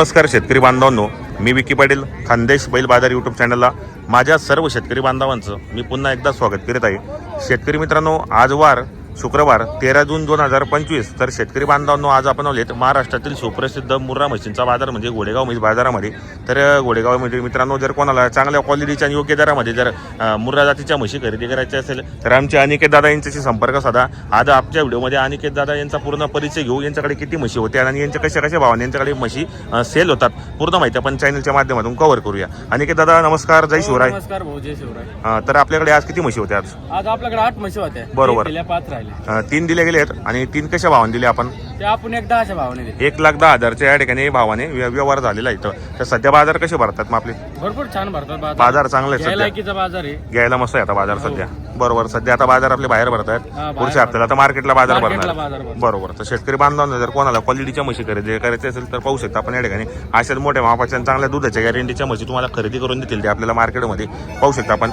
नमस्कार शेतकरी बांधवांनो मी विकी पाटील खानदेश बैल बाजार यूट्यूब चॅनलला माझ्या सर्व शेतकरी बांधवांचं मी पुन्हा एकदा स्वागत करीत आहे. शेतकरी मित्रांनो आज वार शुक्रवार तेरा जून दोन हजार पंचवीस. तर शेतकरी बांधवांनो आज आपण आलेत महाराष्ट्रातील सुप्रसिद्ध मुर्रा म्हशींचा बाजार म्हणजे घोडेगाव म्हैस बाजारामध्ये. तर म्हणजे मित्रांनो जर कोणाला चांगल्या क्वालिटीच्या आणि योग्य दरामध्ये जर मुर्रा जातीच्या म्हशी खरेदी करायची असेल तर आमचे अनिकेत दादा यांच्याशी संपर्क साधा. आज आजच्या व्हिडिओमध्ये अनिकेत दादा यांचा पूर्ण परिचय घेऊ. यांच्याकडे किती म्हशी होत्या आणि यांच्या कशा कशा भावाने यांच्याकडे म्हशी सेल होतात पूर्ण माहिती आपण चॅनलच्या माध्यमातून कव्हर करूया. अनिकेत दादा नमस्कार. जय शिवराय. नमस्कार भाऊ. जय शिवराय. तर आपल्याकडे आज किती म्हशी होत्या आज? आज आपल्याकडे आठ म्हशी होत्या. बरोबर. पाच राहिले अ, तीन दिले गेले आहेत आणि तीन कशा भावाने दिले आपण? ते आपण एक दहाच्या भावाने दिले. एक लाख दहा हजारच्या या ठिकाणी भावाने व्य- व्यवहार झालेला आहे इथं. तर सध्या बाजार कसे भरतात मग आपले? भरपूर छान भरतात बाजार. बाजार चांगले आहेत घ्यायला सध्या. लायकीचा बाजार आहे. घ्यायला मस्त आहे आता बाजार सध्या. बरोबर सध्या आता बाजार आपले बाहेर भरत आहेत हा, बाहेर पुढच्या हप्त्याला आता मार्केटला बाजार मार्केटला भरणार. बाजार भरतो. बरोबर तर शेतकरी बांधवांना जर कोणाला क्वालिटीच्या म्हशी खरेदी करायची असेल तर पाहू शकता आपण या ठिकाणी. अशाच मोठ्या मापाच्या आणि चांगल्या दुधाच्या गॅरंटीच्या म्हशी तुम्हाला खरेदी करून देतील ते आपल्याला मार्केटमध्ये. पाहू शकता आपण.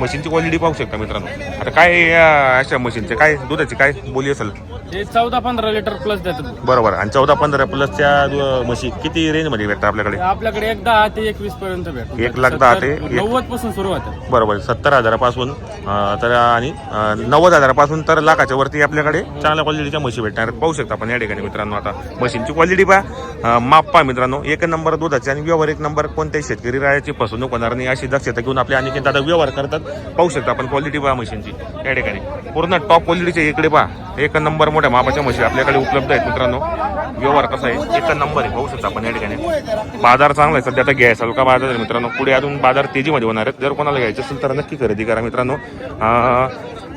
मशीनची क्वालिटी पाहू शकता मित्रांनो. आता काय अशा मशीनचे काय दुधाची काय बोली असेल? ते चौदा पंधरा लिटर प्लस देतात. बरोबर. आणि चौदा पंधरा प्लसच्या दु- म्हशी किती रेंजमध्ये भेटतात आपल्याकडे? आपल्याकडे एक दहा ते एकवीस पर्यंत एक लाख दहा ते एक- नव्वदपासून सुरू होतात. बरोबर. सत्तर हजारापासून अं, तर आणि अं, नव्वद हजारापासून तर लाखाच्या वरती आपल्याकडे चांगल्या क्वालिटीच्या म्हशी भेटणार आहेत. पाहू शकता आपण या ठिकाणी मित्रांनो आता मशीनची क्वालिटी पहा. माप पहा मित्रांनो. एक नंबर दुधाचे आणि व्यवहार एक नंबर कोणत्याही शेतकरी रायाची फसवणूक होणार नाही अशी दक्षता घेऊन आपले अनेक दादा व्यवहार करतात. पाहू शकता आपण क्वालिटी पहा मशीनची या ठिकाणी. पूर्ण टॉप क्वालिटीचे इकडे पहा. एक नंबर मोठ्या मापाच्या म्हशी आपल्याकडे उपलब्ध आहेत मित्रांनो. व्यवहार कसा आहे? एक नंबर आहे. पाहू शकता आपण या ठिकाणी. बाजार चांगला आहे. सध्या आता घ्यायचा हलका बाजार आहे मित्रांनो? पुढे अजून बाजार तेजीमध्ये होणार आहेत. जर कोणाला घ्यायचं असेल तर नक्की खरेदी करा मित्रांनो.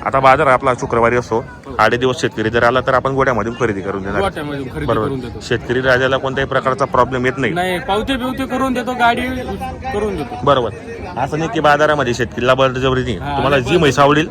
आता बाजार आपला शुक्रवारी असतो आडे दिवस शेतकरी जर आला तर आपण गोड्यामधून खरेदी करून देणार. बरोबर. शेतकरी राजाला कोणत्याही प्रकारचा प्रॉब्लेम येत नाही. पावते बिवते करून देतो गाडी करून देतो. बरोबर. असं नाही की बाजारामध्ये शेतकरीला बळजबरी नाही. हा, तुम्हाला जी म्हैस आवडेल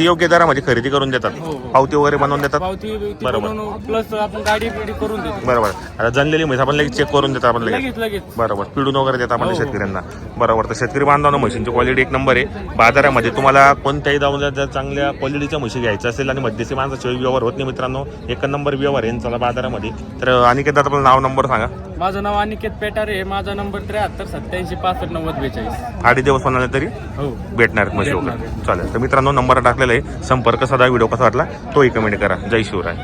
ती योग्य दरामध्ये खरेदी करून देतात. हो, हो. पावती वगैरे बनवून देतात? पावती बरोबर. प्लस आपण गाडी करून देतो. बरोबर. आता जनलेली म्हैस आपण लगेच चेक करून देतात आपण लगेच. लगेच लगेच. बरोबर. पिडून वगैरे देतात आपण हो. शेतकऱ्यांना. बरोबर. तर शेतकरी बांधवांना म्हशींची क्वालिटी एक नंबर आहे. बाजारामध्ये तुम्हाला कोणत्याही जाऊन जर चांगल्या क्वालिटीच्या म्हशी घ्यायचं असेल आणि मध्यस्थी माणसाशिवाय व्यवहार होत नाही मित्रांनो एक नंबर व्यवहार आहे चला बाजारामध्ये. तर अनिकेत दादा आपलं नाव नंबर सांगा. माझं नाव अनिकेत पेटारे माझा नंबर त्र्याहत्तर सत्याऐंशी पासष्ट नव्वद बेचाळीस. आधी दिवस म्हणाले तरी? हो. भेटणार आहेत म्हशी वगैरे. चालेल. तर मित्रांनो नंबर टाकलेला आहे. संपर्क साधा व्हिडिओ कसा वाटला तोही कमेंट करा. जय शिवराय.